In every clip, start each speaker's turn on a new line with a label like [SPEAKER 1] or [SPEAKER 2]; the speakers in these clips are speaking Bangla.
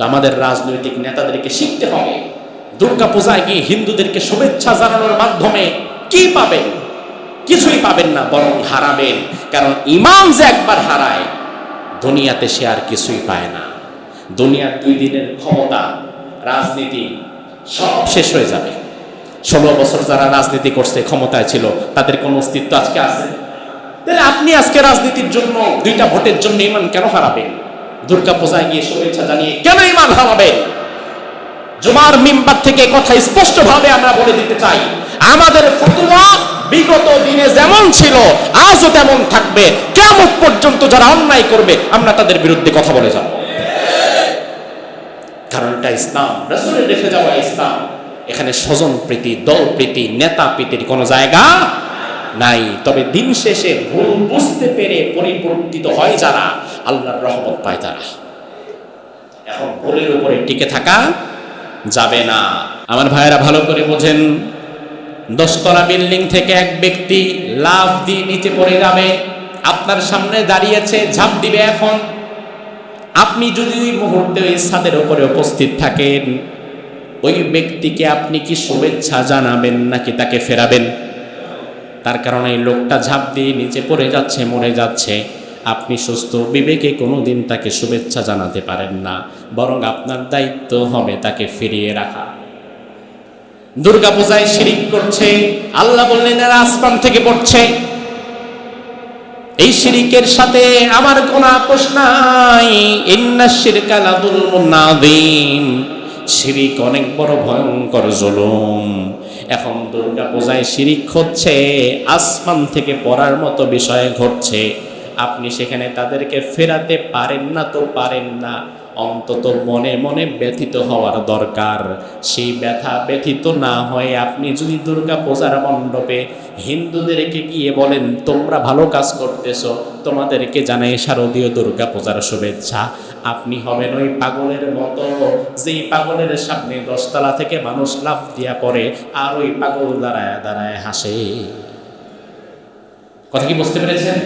[SPEAKER 1] তো আমাদের রাজনৈতিক নেতাদেরকে শিখতে হবে। দুর্গা পূজায় গিয়ে হিন্দুদেরকে শুভেচ্ছা জানানোর মাধ্যমে কি পাবেন? কিছুই পাবেন না, বরং হারাবেন। কারণ ইমান যে একবার হারায়, দুনিয়াতে সে আর কিছুই পায় না। দুনিয়ার দুই দিনের ক্ষমতা, রাজনীতি সব শেষ হয়ে যাবে। ষোলো বছর যারা রাজনীতি করছে, ক্ষমতায় ছিল, তাদের কোনো অস্তিত্ব আজকে আছে? তাহলে আপনি আজকে রাজনীতির জন্য, দুইটা ভোটের জন্য ইমান কেন হারাবেন? দুর্গা পূজায় গিয়ে শুভেচ্ছা জানিয়ে কেন ইমান হারাবেন জুমার মিম্বার থেকে কথা স্পষ্টভাবে আমরা বলে দিতে চাই, আমাদের ফতুয়া বিগত দিনে যেমন ছিল, আজও তেমন থাকবে। কেমন পর্যন্ত যারা অন্যায় করবে, আমরা তাদের বিরুদ্ধে কথা বলে যাব। কারণ এটা ইসলাম, রসুলের রেখে যাওয়া ইসলাম। এখানে স্বজন প্রীতি, দল প্রীতি, নেতা প্রীতির কোনো জায়গা নাই। তবে দিন শেষে ভুল বুঝতে পেরে পরিবর্তিত হয় যারা, আল্লাহর রহমত পায় তারা। এখন ভুলের উপরে টিকে থাকা যাবে না। আমার ভাইয়েরা, ভালো করে বোঝেন। দশতলা বিল্ডিং থেকে এক ব্যক্তি লাভ দিয়ে নিচে পড়ে যাবে। আপনার সামনে দাঁড়িয়েছে, ঝাঁপ দিবে এখন। আপনি যদি ওই মুহূর্তে ওই ছাদের উপরে উপস্থিত থাকেন, ওই ব্যক্তিকে আপনি কি শুভেচ্ছা জানাবেন নাকি তাকে ফেরাবেন? তার কারণে লোকটা ঝাঁপ দিয়ে নিচে পড়ে যাচ্ছে, মরে যাচ্ছে। আপনি সুস্থ, বিবেকে কোনো দিন তাকে শুভেচ্ছা জানাতে পারেন না, বরং আপনার দায়িত্ব হবে তাকে ফিরিয়ে রাখা। দুর্গা পূজায় শিরিক করছে, আল্লাহ বললেন, এরা আসমান থেকে পড়ছে। এই শিরিকের সাথে আমার কোনো আপোষ নাই। ইন্না শিরকা লাযুলমুন নাযীম। শিরিক অনেক বড় ভয়ঙ্কর জুলুম। এখন দুর্গা পূজায় শিরিক হচ্ছে, আসমান থেকে পড়ার মতো বিষয় ঘটছে। আপনি সেখানে তাদেরকে ফেরাতে পারেন না তো পারেন না, অন্তত মনে মনে ব্যথিত হওয়ার দরকার। সেই ব্যথা ব্যথিত না হয়ে আপনি যদি দুর্গা পূজার মণ্ডপে হিন্দুদেরকে গিয়ে বলেন, তোমরা ভালো কাজ করতেছ তোমাদেরকে জানাই শারদীয় দুর্গা পূজার শুভেচ্ছা। আপনি হবেন ওই পাগলের মতো। যেই পাগলের সামনে দশতলা থেকে মানুষ লাভ দিয়া পড়ে, আর ওই পাগল দাঁড়ায় দাঁড়ায় হাসে। কথা কি বুঝতে পেরেছেন?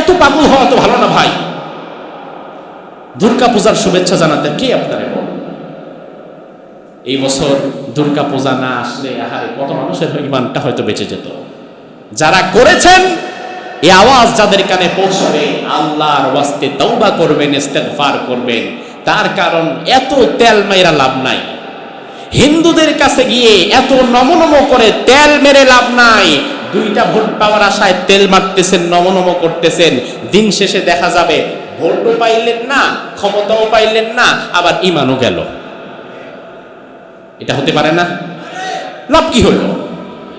[SPEAKER 1] এত পাগল হওয়া তো ভালো না ভাই। দুর্গা পূজার শুভেচ্ছা জানাতে কে আপনারে বল? এই বছর দুর্গা পূজা না আসলে আহারে, কত মানুষের ইমানটা হয়তো বেঁচে যেত। যারা করেছেন এই আওয়াজ যাদের কানে পৌঁছবে, আল্লাহর ওয়াস্তে তওবা করবেন, ইস্তেগফার করবেন। তার কারণ এত তেল মেরা লাভ নাই। হিন্দুদের কাছে গিয়ে এত নমনম করে তেল মেরে লাভ নাই। দুইটা ভোট পাওয়ার আশায় তেল মারতেছেন, নমনম করতেছেন। দিন শেষে দেখা যাবে, ভোটও পাইলেন না, ক্ষমতাও পাইলেন না, আবার ইমানও গেল। এটা হতে পারে না? লাভ কি হলো?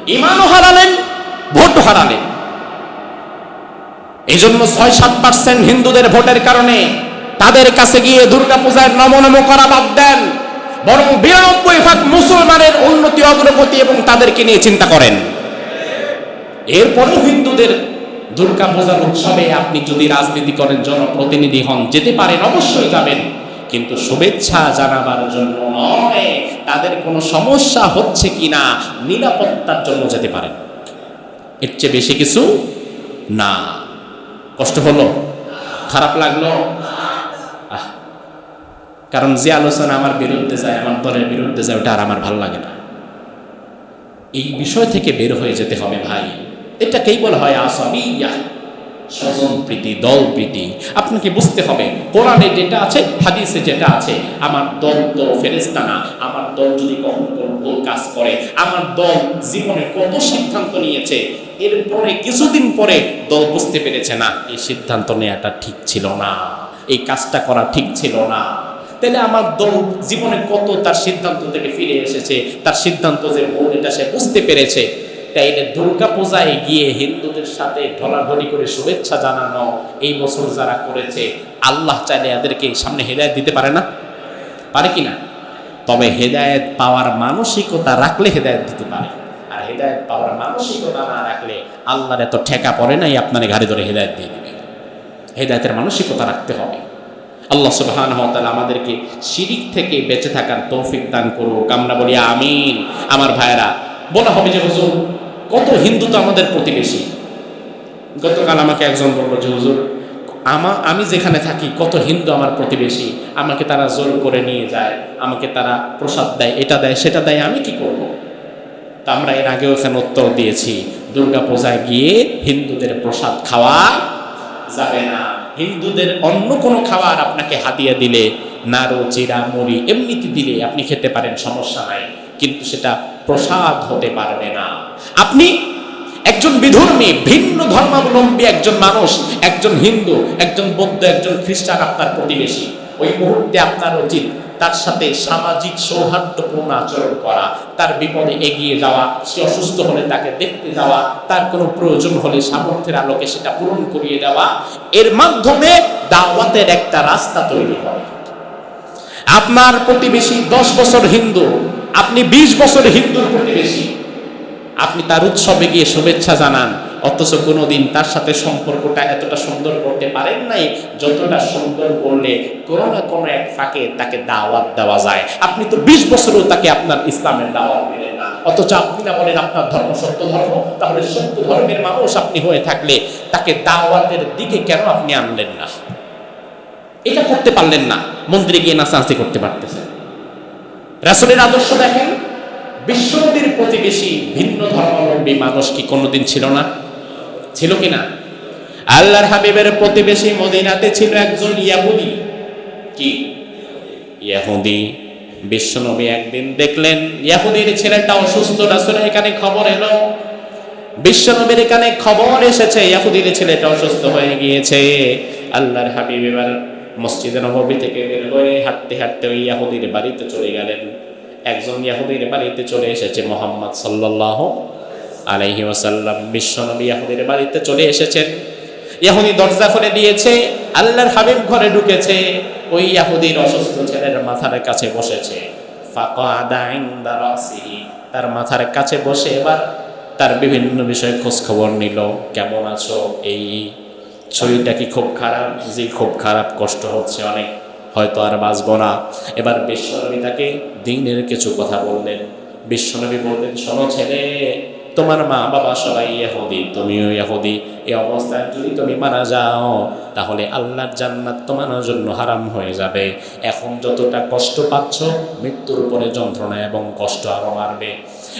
[SPEAKER 1] ইমানও হারালেন, ভোটও হারালেন। এই জন্য ছয় সাত পার্সেন্ট হিন্দুদের ভোটের কারণে তাদের কাছে গিয়ে দুর্গা পূজার নমনম করা বাদ দেন। বরং বিরানব্বই ভাগ মুসলমানের উন্নতি, অগ্রগতি এবং তাদেরকে নিয়ে চিন্তা করেন। এরপরেও হিন্দুদের দুর্গা পূজার উৎসবে আপনি যদি রাজনীতি করেন, জনপ্রতিনিধি হন, যেতে পারেন, অবশ্যই যাবেন। কিন্তু শুভেচ্ছা জানাবার জন্য নয়। তাদের কোনো সমস্যা হচ্ছে কিনা, নিরাপত্তার জন্য যেতে পারেন। এর চেয়ে বেশি কিছু না। কষ্ট হলো? খারাপ লাগল? কারণ যে আলোচনা আমার বিরুদ্ধে যায়, আমার দলের বিরুদ্ধে যায়, ওটা আর আমার ভালো লাগে না। এই বিষয় থেকে বের হয়ে যেতে হবে ভাই। এটাকেই বলা হয় আসামিয়া। স্বজন প্রীতি, দল প্রীতি। আপনাকে বুঝতে হবে, কোরআনে যেটা আছে, হাদিসে যেটা আছে, আমার দল তো ফেরেস্তা না, আমার দল যদি কখনো কোনো ভুল কাজ করে, আমার দল জীবনে কত সিদ্ধান্ত নিয়েছে এরপরে কিছুদিন পরে দল বুঝতে পেরেছে, না, এই সিদ্ধান্ত নেওয়াটা ঠিক ছিল না, এই কাজটা করা ঠিক ছিল না। তাহলে আমার দল জীবনে কত তার সিদ্ধান্ত থেকে ফিরে এসেছে, তার সিদ্ধান্ত যে ভুল এটা সে বুঝতে পেরেছে। তাই এটা দুর্গা পূজায় গিয়ে হিন্দুদের সাথে ঢলাঢলি করে শুভেচ্ছা জানানো এই বছর যারা করেছে, আল্লাহ চাইলে এদেরকে সামনে হেদায়ত দিতে পারে না? পারে কি না? তবে হেদায়েত পাওয়ার মানসিকতা রাখলে হেদায়েত দিতে পারে। আর হেদায়েত পাওয়ার মানসিকতা না আল্লাহর এত ঠেকা পড়ে নাই, আপনার ঘাড়ে ধরে হেদায়েত দিয়ে দিবে। হেদায়েতের মানসিকতা রাখতে হবে। আল্লাহ সুবহান তাআলা আমাদেরকে শিরিক থেকে বেঁচে থাকার তৌফিক দান করুক। আমরা বলি আমিন। আমার ভাইয়েরা, বলা হবে যে হুজুর, কত হিন্দু তো আমাদের প্রতিবেশী। গতকাল আমাকে একজন বলল যে, হুজুর, আমা, আমি যেখানে থাকি, কত হিন্দু আমার প্রতিবেশী। আমাকে তারা জোর করে নিয়ে যায়, আমাকে তারা প্রসাদ দেয়, এটা দেয়, সেটা দেয়, আমি কি করব? তা আমরা এর আগেও এখানে উত্তর দিয়েছি। দুর্গা পূজায় গিয়ে হিন্দুদের প্রসাদ খাওয়া যাবে না। হিন্দুদের অন্য কোনো খাবার আপনাকে হাতিয়ে দিলে, নাড়ু চিরা মুড়ি এমনিতে দিলে আপনি খেতে পারেন, সমস্যা নাই। কিন্তু সেটা প্রসাদ হতে পারবে না। আপনি একজন বিধর্মী, ভিন্ন ধর্মাবলম্বী একজন মানুষ, একজন হিন্দু, একজন বৌদ্ধ, একজন খ্রিস্টান আপনার প্রতিবেশী। ওই মুহূর্তে আপনার উচিত তার সাথে সামাজিক সৌহার্দ্যপূর্ণ আচরণ করা, তার বিপদে এগিয়ে যাওয়া, সে অসুস্থ হলে তাকে দেখতে যাওয়া, তার কোনো প্রয়োজন হলে সামর্থ্যের আলোকে সেটা পূরণ করিয়ে দেওয়া, এর মাধ্যমে দাওয়াতের একটা রাস্তা তৈরি হয়। আপনার প্রতিবেশী দশ বছর হিন্দু, আপনি বিশ বছর হিন্দুর প্রতিবেশী, আপনি তার উৎসবে গিয়ে শুভেচ্ছা জানান অথচ কোনোদিন তার সাথে সম্পর্কটা এতটা সুন্দর করতে পারেন নাই, যতটা সুন্দর করলে কোনো না কোনো এক ফাঁকে তাকে দাওয়াত দেওয়া যায়। আপনি তো বিশ বছরও তাকে আপনার ইসলামের দাওয়াত দিলেন না। অথচ আপনি না বলেন আপনার ধর্ম সত্য ধর্ম, তাহলে সত্য ধর্মের মানুষ আপনি হয়ে থাকলে তাকে দাওয়াতের দিকে কেন আপনি আনলেন না? এটা করতে পারলেন না, মন্দিরে গিয়ে নাচানাচি করতে পারতেছেন। রাসুলের আদর্শ দেখেন, বিশ্বনবীর প্রতিবেশী ভিন্ন ধর্মাবলম্বী মানুষ কি কোনোদিন ছিল না? ছিল কি না আল্লাহর হাবিবের প্রতিবেশী মদিনাতে ছিল একজন ইয়াহুদি। কি? ইয়াহুদি। বিশ্বনবী একদিন দেখলেন, ইয়াহুদির ছেলেটা অসুস্থ। রাসুল এখানে খবর এলো। বিশ্বনবীর এখানে খবর এসেছে, ইয়াহুদির ছেলেটা অসুস্থ হয়ে গিয়েছে। আল্লাহর হাবিব এবার মসজিদে নবী থেকে বের হয়ে হাঁটতে হাঁটতে ওই ইয়াহুদির বাড়িতে চলে গেলেন। একজন ইয়াহুদির বাড়িতে চলে এসেছে মোহাম্মদ সাল্লাহ আলাইহি ওয়াসাল্লাম বিশ্বনবী ইয়াহুদির বাড়িতে চলে এসেছেন। ইয়াহুদি দরজা খুলে দিয়েছে, আল্লাহর হাবিব ঘরে ঢুকেছে, ওই ইয়াহুদির অসুস্থ ছেলের মাথার কাছে বসেছে। তার মাথার কাছে বসে এবার তার বিভিন্ন বিষয়ে খোঁজ খবর নিল। কেমন আছো? এই শরীরটা কি খুব খারাপ? জি, খুব খারাপ, কষ্ট হচ্ছে অনেক, হয়তো আর বাঁচবো না। এবার বিশ্বনবী তাকে দিনের কিছু কথা বললেন। বিশ্বনবী বললেন, শোনো ছেলে তোমার মা বাবা সবাই ইহুদি, তুমিও ইহুদি। এই অবস্থায় যদি তুমি মারা যাও, তাহলে আল্লাহর জান্নাত তোমার জন্য হারাম হয়ে যাবে। এখন যতটা কষ্ট পাচ্ছ, মৃত্যুর পরে যন্ত্রণা এবং কষ্ট আরও বাড়বে।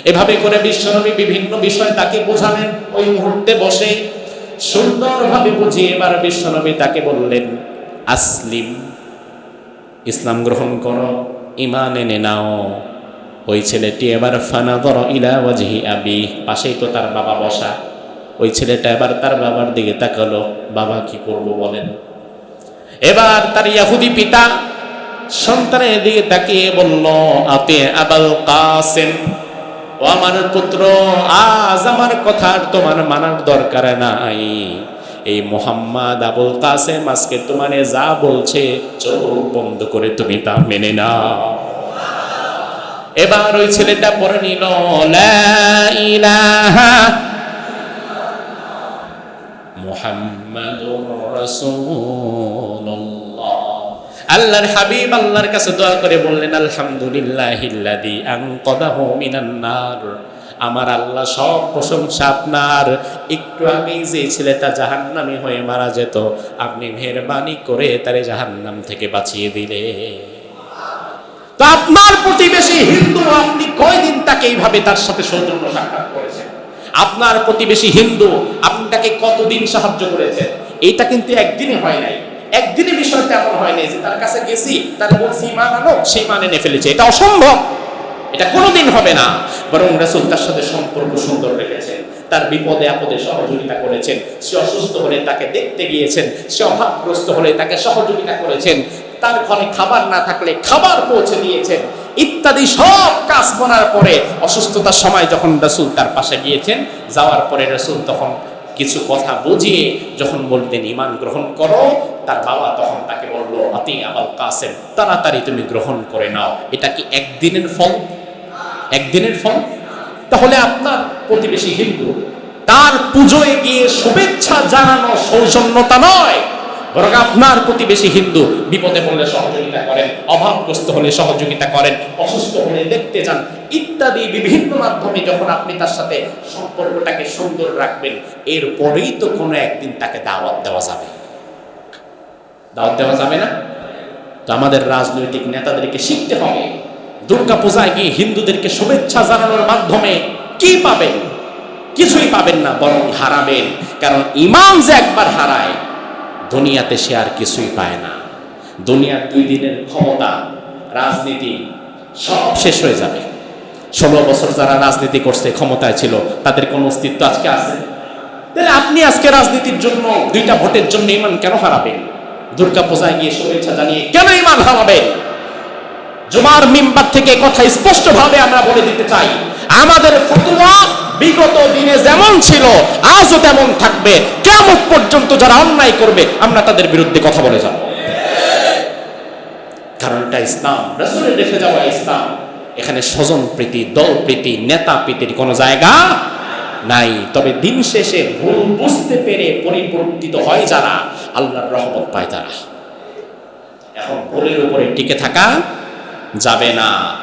[SPEAKER 1] এভাবে করে বিশ্বনবী বিভিন্ন বিষয় তাকে বোঝালেন। ওই মুহূর্তে বসে সুন্দরভাবে বুঝিয়ে এবার বিশ্বনবী তাকে বললেন, আসলিম, ইসলাম গ্রহণ করো ইমান এনে নাও। ওই ছেলেটি এবার ফানাদর ইলা ওয়াজহি আবি, পাশেই তো তার বাবা বসা। ওই ছেলেটা এবার তার বাবার দিকে তাকালো, বাবা, কি করব বলেন? এবার তার ইয়াহুদি পিতা সন্তানের দিকে তাকিয়ে বলল আপে আবাল কাসেম। ও আমার পুত্র, আজ আমার কথা আর তোমার মানার দরকার নাই। এই মোহাম্মদ আবুল কাসেম আজকে তোমারে যা বলছে, চোখ বন্ধ করে তুমি তা মেনে নাও। এবার ওই ছেলেটা পরে নিল আল্লাহর হাবিব আল্লাহর কাছে দোয়া করে বললেন নার। আমার আল্লাহ সব প্রশংসা আপনার। একটু আগেই যে ছেলেটা জাহান্নামী হয়ে মারা যেত, আপনি মেহরবানি করে তারে জাহান্নাম থেকে বাঁচিয়ে দিলে তো আপনার প্রতিবেশী হিন্দু আপনি কয়দিন তাকে এইভাবে তার সাথে সৌজন্য সাক্ষাৎ করেছেন? আপনার প্রতিবেশী হিন্দু আপনি তাকে কতদিন সাহায্য করেছেন? এইটা কিন্তু একদিনে হয় নাই। একদিনে বিষয়টা এমন হয় নাই যে তার কাছে গেছি, তার বলছি, ইমান আনো। সেই মানে এনে ফেলেছে। এটা অসম্ভব। এটা কোনোদিন হবে না। বরং রাসূল তার সাথে সম্পর্ক সুন্দর রেখেছেন। তার বিপদে আপদে সহযোগিতা করেছেন। সে অসুস্থ হলে তাকে দেখতে গিয়েছেন। সে অভাবগ্রস্ত হলে তাকে সহযোগিতা করেছেন। তার ঘরে খাবার না থাকলে খাবার পৌঁছে দিয়েছেন। ইত্যাদি সব কাজ করার পরে অসুস্থতার সময় যখন রসুল তার পাশে গিয়েছেন, যাওয়ার পরে রসুল তখন কিছু কথা বুঝিয়ে যখন বলতেন ইমান গ্রহণ করো। তার বাবা তখন তাকে বলল, আতি আবাল কাসেম, তাড়াতাড়ি তুমি গ্রহণ করে নাও। এটা কি একদিনের ফল? একদিনের ফল? তাহলে আপনার প্রতিবেশী হিন্দু, তার পুজোয় গিয়ে শুভেচ্ছা জানানো সৌজন্যতা নয়। বরং আপনার প্রতিবেশী হিন্দু বিপদে পড়লে সহযোগিতা করেন, অভাবগ্রস্ত হলে সহযোগিতা করেন, অসুস্থ হলে দেখতে যান, ইত্যাদি বিভিন্ন মাধ্যমে যখন আপনি তার সাথে সম্পর্কটাকে সুন্দর রাখবেন, এরপরেই তো কোনো একদিন তাকে দাওয়াত দেওয়া যাবে। দাওয়াত দেওয়া যাবে না? তো আমাদের রাজনৈতিক নেতাদেরকে শিখতে হবে দুর্গা পূজায় গিয়ে হিন্দুদেরকে শুভেচ্ছা জানানোর মাধ্যমে কি পাবেন? কিছুই পাবেন না, বরং হারাবেন। কারণ ইমান যে একবার হারায় দুনিয়াতে সে আর কিছুই পায় না। দুনিয়ার দুই দিনের ক্ষমতা, রাজনীতি সব শেষ হয়ে যাবে। ষোলো বছর যারা রাজনীতি করছে, ক্ষমতায় ছিল, তাদের কোনো অস্তিত্ব আজকে আছে? তাহলে আপনি আজকে রাজনীতির জন্য, দুইটা ভোটের জন্য ইমান কেন হারাবেন? দুর্গা পূজায় গিয়ে শুভেচ্ছা জানিয়ে কেন ইমান হারাবেন? জুমার মিম্বার থেকে কথা স্পষ্টভাবে আমরা বলে দিতে চাই, আমাদের ফতোয়া বিগত দিনে যেমন ছিল, আজও তেমন থাকবে। কেমন পর্যন্ত যারা অন্যায় করবে, আমরা তাদের বিরুদ্ধে কথা বলে যাব। কারণ এটা ইসলাম। রসুলের রেখে যাওয়া ইসলাম। এখানে স্বজন প্রীতি, দল প্রীতি, নেতা প্রীতির কোনো জায়গা নাই। তবে দিন শেষে ভুল বুঝতে পেরে পরিবর্তিত হয় যারা, আল্লাহর রহমত পায় তারা। এখন ভুলের উপরে টিকে থাকা যাবে না।